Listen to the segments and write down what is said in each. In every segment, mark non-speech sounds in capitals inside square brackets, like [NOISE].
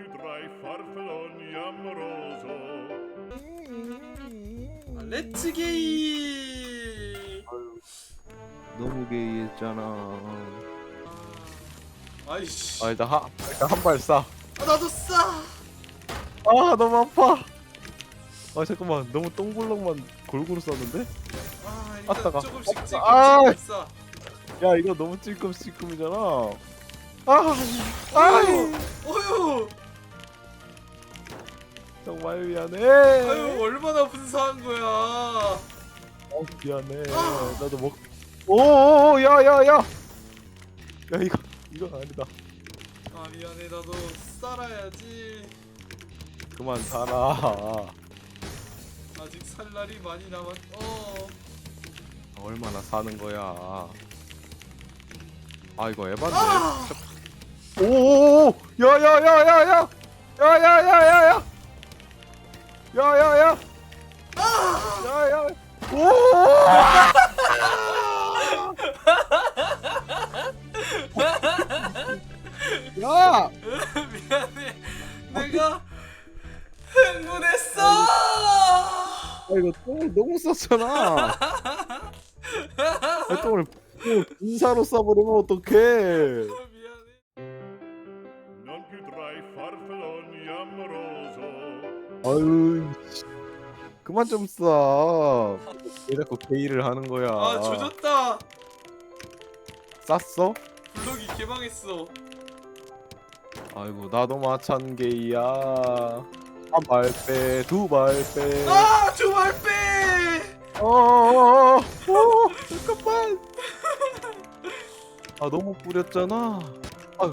più tra farfalloni amoroso. 아, 렛츠 게이. 너무 게이했잖아. 아이씨. 아 일단 하 일단 한발 쏴. 아, 나도 싸. 아 너무 아파. 아 잠깐만 너무 똥블럭만 골고루 쐈는데? 아 일단 아, 조금씩 찔끔찔끔 싸. 야 이거 너무 찔끔찔끔이잖아. 아, 아, 어휴 아유 미안해. 아유 얼마나 분사한 거야. 어, 미안해. 아! 나도 뭐, 먹. 오오오 야야야. 야 이거 이거 아니다. 아 미안해 나도 살아야지. 그만 살아. 아직 살 날이 많이 남았. 어. 아, 얼마나 사는 거야. 아 이거 에반데. 아! 오오오 야야야야야. 야야야야야. 야야야! 야야! 오! 야! [LAUGHS] 미안해. 내가 아, 흥분했어. 아, 이거 똥을 너무 썼잖아. [LAUGHS] 아, 똥을 군사로 써버리면 어떡해? 아유 그만 좀 쏴. 왜 자꾸 게이를 하는 거야? 아 조졌다 쌌어? 구석이 개방했어 아이고 나도 마찬 게이야. 한 발 빼, 두 발 빼. 아두말빼 어, 어, 어, 어, 잠깐만. 아 너무 뿌렸잖아. 아유.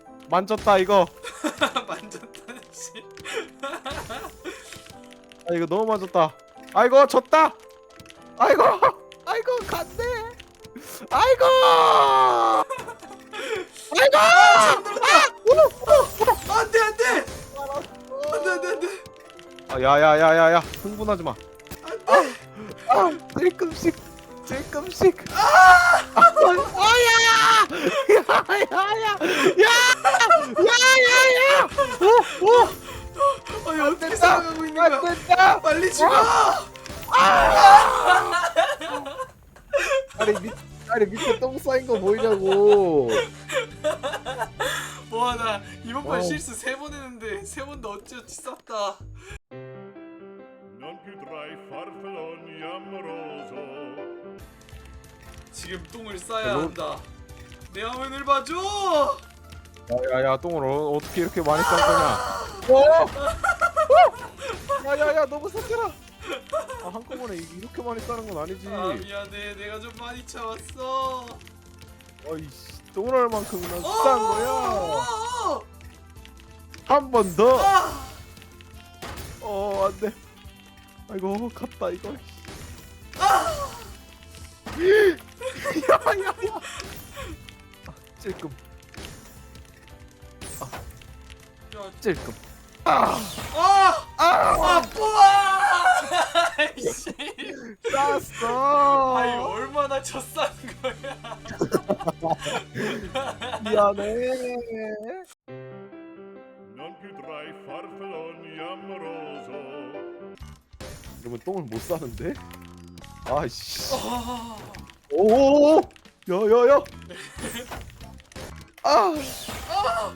만졌다 이거. [LAUGHS] 만졌다 아 이거 너무 만졌다. 아이고 졌다! 아이고 아이고 갔네! 아이고! 아이고! 아! 안돼 안돼! 안돼 안돼 안돼. 아, 야야야야야 흥분하지 마. 안돼. 아 찔끔씩 찔끔씩. 아! 아야야야야야! 아니 어떻게 살아가고 있는 안 거야? 된다. 빨리 죽어! 아니 밑 아니 밑에 똥 쌓인 거 보이냐고. 와 나 이번 판 어. 실수 세 번 했는데 세 번도 어찌어찌 쌌다. Non più tra i farfalloni amoroso. 지금 똥을 싸야 로- 한다. 내 화면을 봐줘 야야야 똥을 어, 어떻게 이렇게 많이 싼 거냐? 어? 야야야 너무 쌌잖아. 아 한꺼번에 이- 이렇게 많이 싸는 건 아니지. 아 미안해 내가 좀 많이 참았어 어이씨 똥을 얼만큼이나 어, 싼 거야. 어, 한 번 더. 아, 어 안돼. 아이고 갔다 이거. 아. 야야야. 아, 찔끔 찔끔. 아, 아, 아, 아, 뿌아! 아이씨. 쌌어. 아이 얼마나 젖싼 거야? [LAUGHS] 미안해. Non più tra i farfalloni amoroso. 이러면 똥을 못 싸는데? 아이씨. 아, 오. 야야야. [LAUGHS] 아. 아,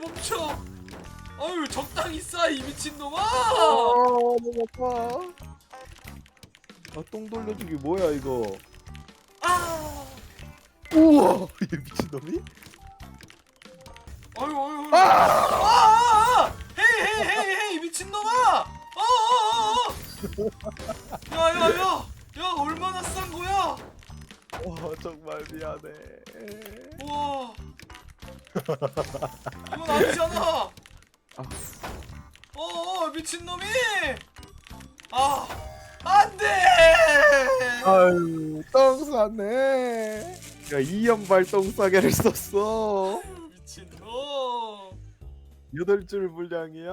멈춰. 아유 적당히 싸이 미친 놈아. 아 너무 아파. 아 똥 돌려주기 뭐야 이거? 아, 우와 [LAUGHS] 이 미친놈이? 아유 아유. 아! 아, 아, 아, 헤이 헤이 헤이 헤이 미친 놈아. 어, 어, 어. 야야야, 야 얼마나 싼 거야? 와 정말 미안해. 와, 이건 아니잖아. 어 미친 놈이. 아 안돼. 아유 똥 쌌네 야 이연발 똥 싸개를 썼어 미친 놈. 여덟 줄 분량이야